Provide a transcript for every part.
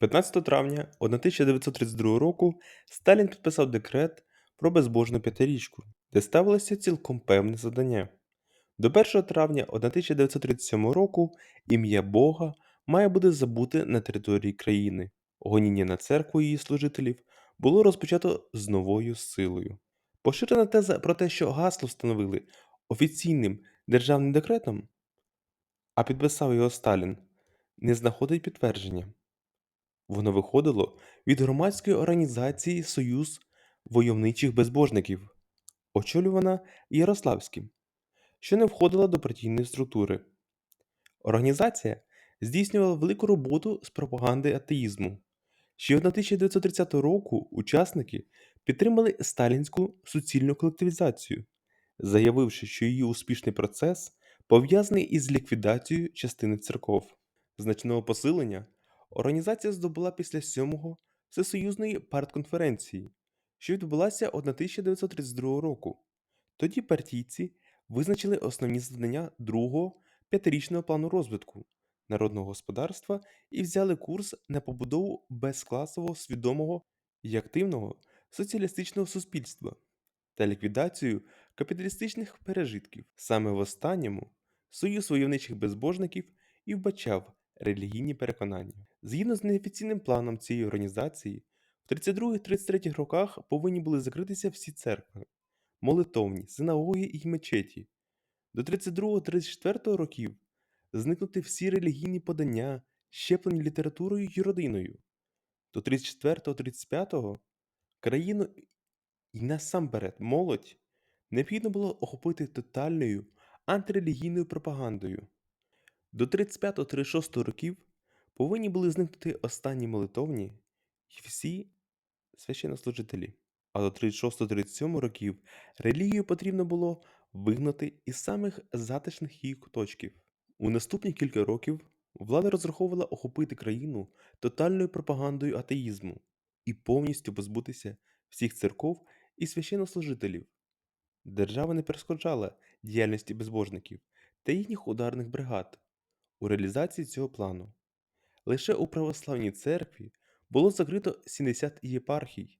15 травня 1932 року Сталін підписав декрет про безбожну п'ятирічку, де ставилося цілком певне завдання. До 1 травня 1937 року ім'я Бога має бути забуте на території країни. Гоніння на церкву її служителів було розпочато з новою силою. Поширена теза про те, що гасло встановили офіційним державним декретом, а підписав його Сталін, не знаходить підтвердження. Воно виходило від громадської організації Союз войовничих безбожників, очолювана Ярославським, що не входила до партійної структури. Організація здійснювала велику роботу з пропаганди атеїзму. Ще 1930 року учасники підтримали сталінську суцільну колективізацію, заявивши, що її успішний процес пов'язаний із ліквідацією частини церков. Значного посилення організація здобула після 7-го Всесоюзної партконференції, що відбулася 1932 року. Тоді партійці визначили основні завдання другого п'ятирічного плану розвитку народного господарства і взяли курс на побудову безкласового, свідомого і активного соціалістичного суспільства та ліквідацію капіталістичних пережитків. Саме в останньому Союз войовничих безбожників і вбачав релігійні переконання. Згідно з неофіційним планом цієї організації, в 32-33 роках повинні були закритися всі церкви, молитовні, синагоги і мечеті. До 32-34 років зникнути всі релігійні подання, щеплені літературою і родиною. До 34-35 країну і насамперед молодь необхідно було охопити тотальною антирелігійною пропагандою. До 35-36 років повинні були зникнути останні молитовні і всі священнослужителі. А до 36-37 років релігію потрібно було вигнати із самих затишних її куточків. У наступні кілька років влада розраховувала охопити країну тотальною пропагандою атеїзму і повністю позбутися всіх церков і священнослужителів. Держава не перешкоджала діяльності безбожників та їхніх ударних бригад у реалізації цього плану. Лише у православній церкві було закрито 70 єпархій,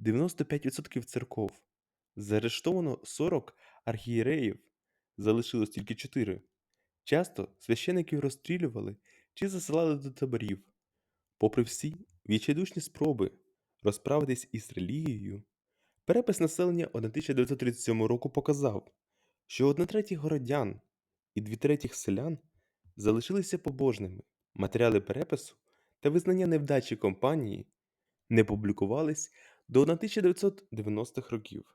95% церков, заарештовано 40 архієреїв, залишилось тільки 4. Часто священиків розстрілювали чи засилали до таборів. Попри всі відчайдушні спроби розправитись із релігією, перепис населення 1937 року показав, що одна третіх городян і дві третіх селян залишилися побожними. Матеріали перепису та визнання невдачі компанії не публікувались до 1990-х років.